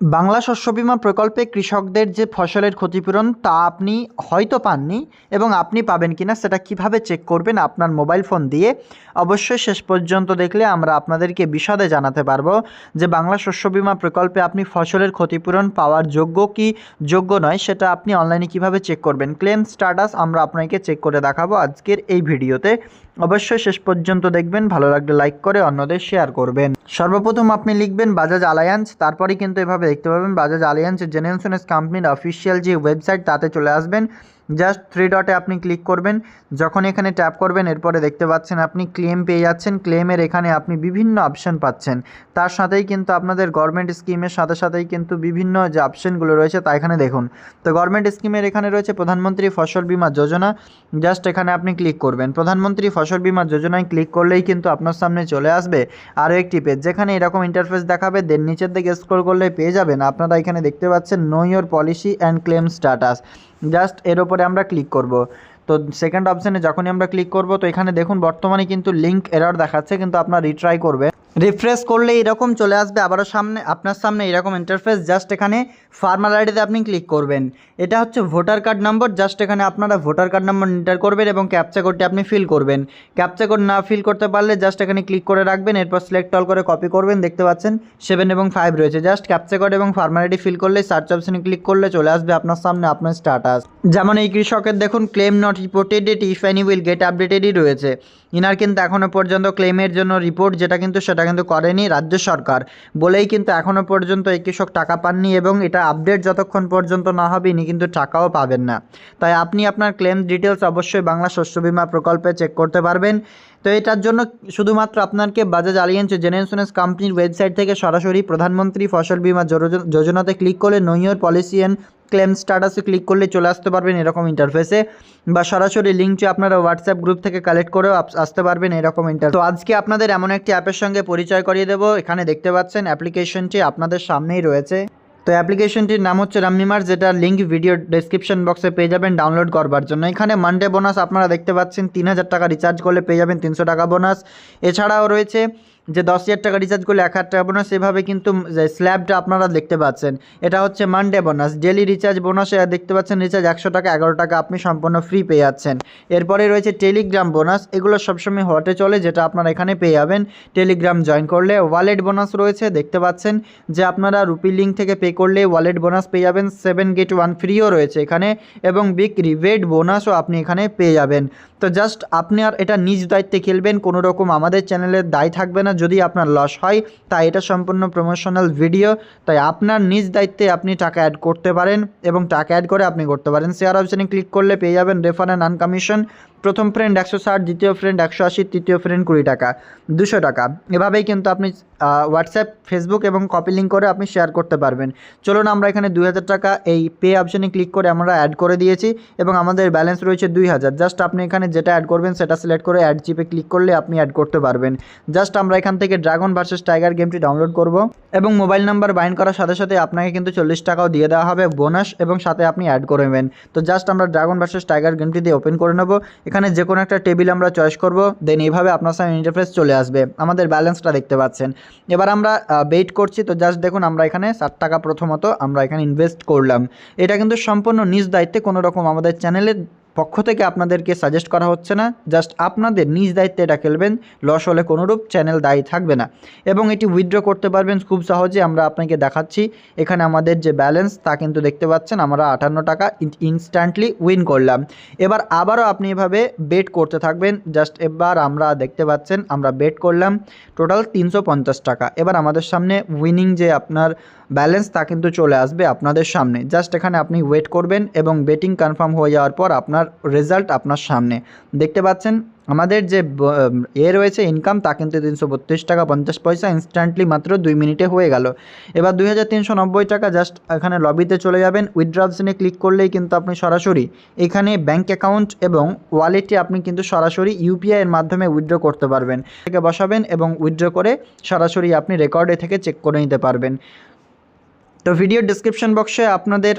বাংলা শস্য বীমা প্রকল্পে কৃষকদের যে ফসলের ক্ষতিপূরণ, তা আপনি হয়তো পাননি এবং আপনি পাবেন কিনা সেটা কীভাবে চেক করবেন আপনার মোবাইল ফোন দিয়ে, অবশ্যই শেষ পর্যন্ত দেখলে আমরা আপনাদেরকে বিশদে জানাতে পারব যে বাংলা শস্য বীমা প্রকল্পে আপনি ফসলের ক্ষতিপূরণ পাওয়ার যোগ্য কি যোগ্য নয়, সেটা আপনি অনলাইনে কীভাবে চেক করবেন? ক্লেম স্ট্যাটাস আমরা আপনাকে চেক করে দেখাবো আজকের এই ভিডিওতে। অবশ্যই শেষ পর্যন্ত দেখবেন, ভালো লাগলে লাইক করে অন্যদের শেয়ার করবেন। সর্বপ্রথম আপনি লিখবেন বাজাজ আলায়ান্স তারপরে কিন্তু এভাবে দেখতে পাবেন বাজাজ আলায়ান্স জেনারেশনস কোম্পানির অফিসিয়াল যে ওয়েবসাইট তাতে চলে আসবেন। জাস্ট থ্রি ডটে আপনি ক্লিক করবেন। যখন এখানে ট্যাপ করবেন, এরপরে দেখতে পাচ্ছেন আপনি ক্লেম পেয়ে যাচ্ছেন। ক্লেমের এখানে আপনি বিভিন্ন অপশন পাচ্ছেন। তার সাথেই কিন্তু আপনাদের গভর্নমেন্ট স্কিমের সাথে সাথেই কিন্তু বিভিন্ন যে অপশনগুলো রয়েছে তা এখানে দেখুন। তো গভর্নমেন্ট স্কিমের এখানে রয়েছে প্রধানমন্ত্রী ফসল বীমা যোজনা। জাস্ট এখানে আপনি ক্লিক করবেন। প্রধানমন্ত্রী ফসল বীমা যোজনায় ক্লিক করলেই কিন্তু আপনার সামনে চলে আসবে আরও একটি পেজ যেখানে এরকম ইন্টারফেস দেখাবে দেন নিচের দিকে স্ক্রল করলে পেয়ে যাবেন। আপনারা এখানে দেখতে পাচ্ছেন know your policy and claim status just এর ওপরে আমরা ক্লিক করব। তো সেকেন্ড অপশানে যখনই আমরা ক্লিক করব, তো এখানে দেখুন বর্তমানে কিন্তু লিঙ্ক এরর দেখাচ্ছে, কিন্তু আপনার রিট্রাই করবেন। রিফ্রেশ করলে এরকম চলে আসবে, আবারও সামনে, আপনার সামনে এরকম ইন্টারফেস জাস্ট এখানে ফার্মার আইডিতে আপনি ক্লিক করবেন। এটা হচ্ছে ভোটার কার্ড নম্বর জাস্ট এখানে আপনারা ভোটার কার্ড নম্বর এন্টার করবেন এবং ক্যাপচা কোডটি আপনি ফিল করবেন। ক্যাপচা কোড না ফিল করতে পারলে জাস্ট এখানে ক্লিক করে রাখবেন, এরপর সিলেক্ট অল করে কপি করবেন, দেখতে পাচ্ছেন সেভেন এবং ফাইভ রয়েছে। জাস্ট ক্যাপচা কোড এবং ফার্মার আইডি ফিল করলে সার্চ অপশনে ক্লিক করলে চলে আসবে আপনার সামনে, আপনার স্ট্যাটাস যেমন এই কৃষকের দেখুন claim not reported at if any will get আপডেটেডই রয়েছে। ইনার কিন্তু এখনও পর্যন্ত ক্লেমের জন্য রিপোর্ট যেটা কিন্তু সেটা কিন্তু করেনি রাজ্য সরকার। বলেই কিন্তু এখনও পর্যন্ত এই কৃষক টাকা পাননি এবং এটা আপডেট যতক্ষণ পর্যন্ত না হবে ইনি কিন্তু টাকাও পাবেন না। তাই আপনি আপনার ক্লেম ডিটেলস অবশ্যই বাংলা শস্য বিমা প্রকল্পে চেক করতে পারবেন। তো এটার জন্য শুধুমাত্র আপনাকে বাজাজ আলিয়ান্স জেনারেল ইন্স্যুরেন্স কোম্পানির ওয়েবসাইট থেকে সরাসরি প্রধানমন্ত্রী ফসল বীমা যোজ- যোজনাতে ক্লিক করলে know your policy and claim স্ট্যাটাসে ক্লিক করলে চলে আসতে পারবেন এরকম ইন্টারফেসে বা সরাসরি লিঙ্কটি আপনারা হোয়াটসঅ্যাপ গ্রুপ থেকে কালেক্ট করেও আসতে পারবেন এরকম ইন্টার তো আজকে আপনাদের এমন একটি অ্যাপের সঙ্গে পরিচয় করিয়ে দেবো। এখানে দেখতে পাচ্ছেন অ্যাপ্লিকেশনটি আপনাদের সামনেই রয়েছে। তো অ্যাপ্লিকেশনটির নাম হচ্ছে রাম্মিমার যেটা লিঙ্ক ভিডিও ডেসক্রিপশন বক্সে পেয়ে যাবেন ডাউনলোড করবার জন্য। এখানে মানডে বোনাস আপনারা দেখতে পাচ্ছেন, তিন হাজার টাকা রিচার্জ করলে পেয়ে যাবেন তিনশো টাকা বোনাস এছাড়াও রয়েছে যে দশ হাজার টাকা রিচার্জ করলে এক হাজার টাকা বোনাস এভাবে কিন্তু স্ল্যাবটা আপনারা দেখতে পাচ্ছেন। এটা হচ্ছে মানডে বোনাস ডেলি রিচার্জ বোনাসে দেখতে পাচ্ছেন রিচার্জ একশো টাকা, এগারো টাকা আপনি সম্পূর্ণ ফ্রি পেয়ে যাচ্ছেন। এরপরে রয়েছে টেলিগ্রাম বোনাস এগুলো সবসময় হটে চলে, যেটা আপনারা এখানে পেয়ে যাবেন। টেলিগ্রাম জয়েন করলে ওয়ালেট বোনাস রয়েছে, দেখতে পাচ্ছেন যে আপনারা রুপি লিঙ্ক থেকে পে করলে ওয়ালেট বোনাস পেয়ে যাবেন। সেভেন গেট ওয়ান ফ্রিও রয়েছে এখানে, এবং বিগ রিভেট বোনাসও আপনি এখানে পেয়ে যাবেন। তো জাস্ট আপনি আর এটা নিজ দায়িত্বে খেলবেন কোনো রকম আমাদের চ্যানেলের দায় থাকবে না। যদি আপনার লস হয়, তাই এটা সম্পূর্ণ প্রমোশনাল ভিডিও তাই আপনার নিজ দায়িত্বে আপনি টাকা অ্যাড করতে পারেন এবং টাকা অ্যাড করে আপনি করতে পারেন। শেয়ার অপশানে ক্লিক করলে পেয়ে যাবেন রেফার অ্যান্ড আনকমিশন প্রথম ফ্রেন্ড একশো ষাট, দ্বিতীয় ফ্রেন্ড একশো আশি, তৃতীয় ফ্রেন্ড কুড়ি টাকা, দুশো টাকা। এভাবেই কিন্তু আপনি হোয়াটসঅ্যাপ ফেসবুক এবং কপি লিঙ্ক করে আপনি শেয়ার করতে পারবেন। চলুন আমরা এখানে দুই হাজার টাকা এই পে অপশানে ক্লিক করে আমরা অ্যাড করে দিয়েছি এবং আমাদের ব্যালেন্স রয়েছে দুই হাজার। জাস্ট আপনি এখানে যেটা অ্যাড করবেন সেটা সিলেক্ট করে অ্যাড চিপে ক্লিক করলে আপনি অ্যাড করতে পারবেন। জাস্ট আমরা এখান থেকে ড্রাগন ভার্সেস টাইগার গেমটি ডাউনলোড করব এবং মোবাইল নাম্বার বাইন্ড করার সাথে সাথে আপনাকে কিন্তু চল্লিশ টাকাও দিয়ে দেওয়া হবে বোনাস এবং সাথে আপনি অ্যাড করে নেবেন। তো জাস্ট আমরা ড্রাগন ভার্সেস টাইগার গেমটি দিয়ে ওপেন করে নেব। এখানে যে কোনো একটা টেবিল আমরা চয়েস করব দেন এইভাবে আপনার সামনে ইন্টারফেস চলে আসবে। আমাদের ব্যালেন্সটা দেখতে পাচ্ছেন। এবার আমরা বেট করছি, তো জাস্ট দেখুন আমরা এখানে ষাট টাকা প্রথমত আমরা এখানে ইনভেস্ট করলাম। এটা কিন্তু সম্পূর্ণ নিজ দায়িত্বে কোনো রকম আমাদের চ্যানেলের পক্ষ থেকে আপনাদেরকে সাজেস্ট করা হচ্ছে না জাস্ট আপনাদের নিজ দায়িত্বে এটা খেলবেন লস হলে কোনোরূপ চ্যানেল দায়ী থাকবে না। এবং এটি উইথড্র করতে পারবেন খুব সহজে, আমরা আপনাকে দেখাচ্ছি। এখানে আমাদের যে ব্যালেন্স তা কিন্তু দেখতে পাচ্ছেন, আমরা আটান্ন টাকা ইনস্ট্যান্টলি উইন করলাম। এবার আবারও আপনি এভাবে বেট করতে থাকবেন জাস্ট এবার আমরা দেখতে পাচ্ছেন, আমরা বেট করলাম টোটাল তিনশো পঞ্চাশ টাকা। এবার আমাদের সামনে উইনিং যে আপনার ব্যালেন্স তা কিন্তু চলে আসবে আপনাদের সামনে। জাস্ট এখানে আপনি ওয়েট করবেন এবং বেটিং কনফার্ম হয়ে যাওয়ার পর আপনার রেজাল্ট আপনার সামনে। দেখতে পাচ্ছেন, আমাদের যে এ রয়েছে ইনকাম তা কিন্তু তিনশো বত্রিশ টাকা পঞ্চাশ পয়সা ইনস্ট্যান্টলি মাত্র দুই মিনিটে হয়ে গেল। এবার দুই হাজার তিনশো নব্বই টাকা জাস্ট এখানে লবিতে চলে যাবেন। উইথড্র অপশনে ক্লিক করলেই কিন্তু আপনি সরাসরি এখানে ব্যাঙ্ক অ্যাকাউন্ট এবং ওয়ালেটে আপনি কিন্তু সরাসরি ইউপিআইয়ের মাধ্যমে উইথড্র করতে পারবেন। থেকে বসাবেন এবং উইথড্র করে সরাসরি আপনি রেকর্ডে থেকে চেক করে নিতে পারবেন। তো ভিডিও ডিসক্রিপশন বক্সে আপনাদের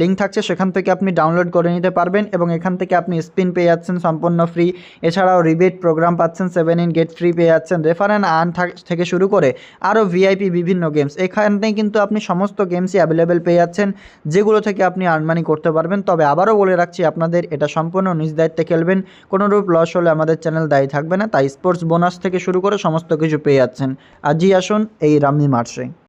লিঙ্ক থাকছে, সেখান থেকে আপনি ডাউনলোড করে নিতে পারবেন এবং এখান থেকে আপনি স্পিন পেয়ে যাচ্ছেন সম্পূর্ণ ফ্রি এছাড়াও রিবেট প্রোগ্রাম পাচ্ছেন সেভেন ইন গেট ফ্রি পেয়ে যাচ্ছেন রেফার অ্যান্ড আর্ন থেকে শুরু করে আরও ভিআইপি বিভিন্ন গেমস এখানে কিন্তু আপনি সমস্ত গেমসই অ্যাভেলেবেল পেয়ে যাচ্ছেন, যেগুলো থেকে আপনি আর্ন মানি করতে পারবেন। তবে আবারও বলে রাখছি, আপনাদের এটা সম্পূর্ণ নিজ দায়িত্বে খেলবেন। কোনোরূপ লস হলে আমাদের চ্যানেল দায়ী থাকবে না, তাই স্পোর্টস বোনাস থেকে শুরু করে সমস্ত কিছু পেয়ে যাচ্ছেন। আজই আসুন এই রামনি মার্চে